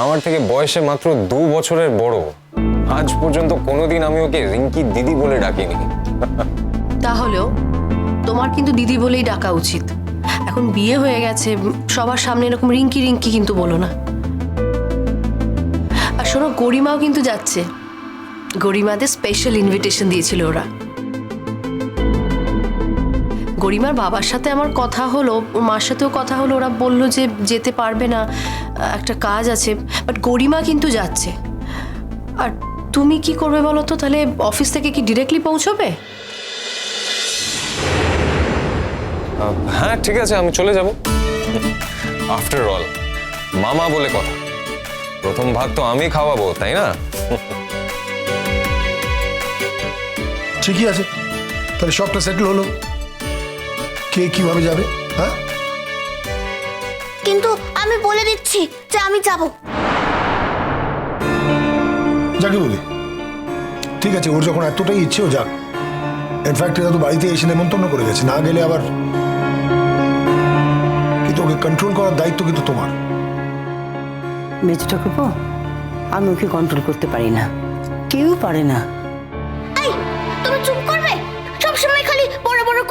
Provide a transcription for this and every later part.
আমার থেকে বয়সে মাত্র দু বছরের বড়। আজ পর্যন্ত কোনোদিন আমি ওকে রিঙ্কি দিদি বলে ডাকিনি। তাহলেও তোমার কিন্তু দিদি বলেই ডাকা উচিত। এখন বিয়ে হয়ে গেছে, সবার সামনে এরকম রিঙ্কি রিঙ্কি কিন্তু বলো না। আর শোনো, গরিমাও কিন্তু যাচ্ছে। গরিমাদের স্পেশাল ইনভিটেশন দিয়েছিল ওরা। গরিমার বাবার সাথে আমার কথা হলো ওর মার সাথেও কথা হলো ওরা বলল যে যেতে পারবে না একটা কাজ আছে বাট গরিমা কিন্তু যাচ্ছে। আর তুমি কি করবে বলো তো? তাহলে অফিস থেকে কি ডিরেক্টলি পৌঁছবে? হ্যাঁ ঠিক আছে আমি চলে যাব। আফটার অল মামা বলে কথা। প্রথম ভাগ তো আমি খাওয়াবো তাই না? ঠিকই আছে। তাহলে সবটা সেটেল হলো। কে কীভাবে যাবে? হ্যাঁ? কিন্তু আমি বলে দিচ্ছি যে আমি যাব। যাকে বলি। ঠিক আছে ওর যখন এতটাই ইচ্ছে ও যাক। ইনফ্যাক্ট এরা তো বাড়িতে এসে নেমন্তন্ন করে গেছে না গেলে আবার কিন্তু ওকে কন্ট্রোল করার দায়িত্ব কিন্তু তোমার। মেজু ঠাকুরপো আমি ওকে কন্ট্রোল করতে পারি না। কেউ পারে না। এই তুমি চুপ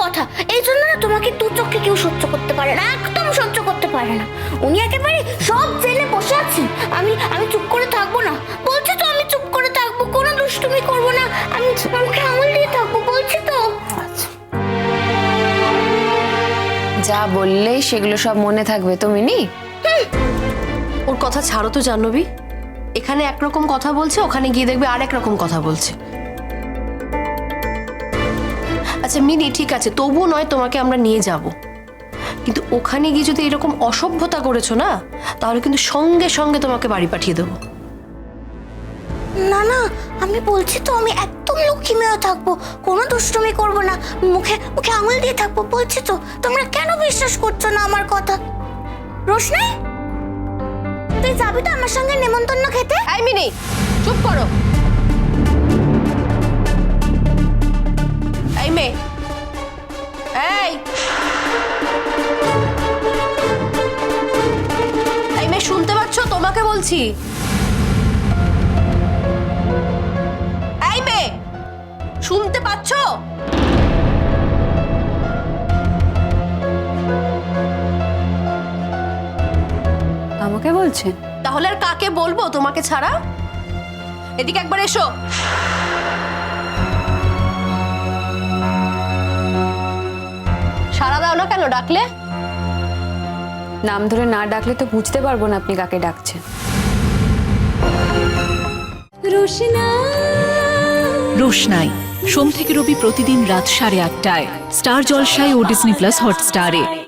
কথা। এই জন্য না তোমাকে দু চোখে কেউ সহ্য করতে পারে না একদম সহ্য করতে পারে না। উনি একেবারে সব জেলে বসে আছেন আমি আমি চুপ করে থাকব না। বলছি তো আমি চুপ করে থাকব কোনো দুষ্টুমি করব না। আমি মুখে আঙুল দিয়ে থাকব বলছি তো। যা বললে সেগুলো সব মনে থাকবে তো মিনি? ওর কথা ছাড়ো তো জাহ্নবী। এখানে একরকম কথা বলছে ওখানে গিয়ে দেখবে আর রকম কথা বলছে। আচ্ছা মিনি ঠিক আছে তবুও নয় তোমাকে আমরা নিয়ে যাব। কিন্তু ওখানে গিয়ে যদি এরকম অসভ্যতা করেছ না তাহলে কিন্তু সঙ্গে সঙ্গে তোমাকে বাড়ি পাঠিয়ে দেবো। না না আমি বলছি তো আমি একদম লক্ষ্মী মেয়ে থাকব কোনো দুষ্টুমি করব না মুখে মুখে আঙুল দিয়ে থাকব বলছি তো তোমরা কেন বিশ্বাস করছ না আমার কথা? রোশনাই তুই যাবি তো আমার সঙ্গে নেমন্তন্ন খেতে? আই মিনি চুপ করো। এই। এই মেয়ে শুনতে পাচ্ছ? তোমাকে বলছি। এই মেয়ে শুনতে পাচ্ছ? আমাকে বলছেন তাহলে আর কাকে বলব তোমাকে ছাড়া? এদিকে একবার এসো। সারা দাও না কেন ডাকলে? নাম ধরে না ডাকলে তো বুঝতে পারব না আপনি কাকে ডাকছেন। রোশনাই। সোম থেকে রবি প্রতিদিন রাত সাড়ে আটটায়। স্টার জলসায় ও ডিসনি প্লাস হটস্টারে।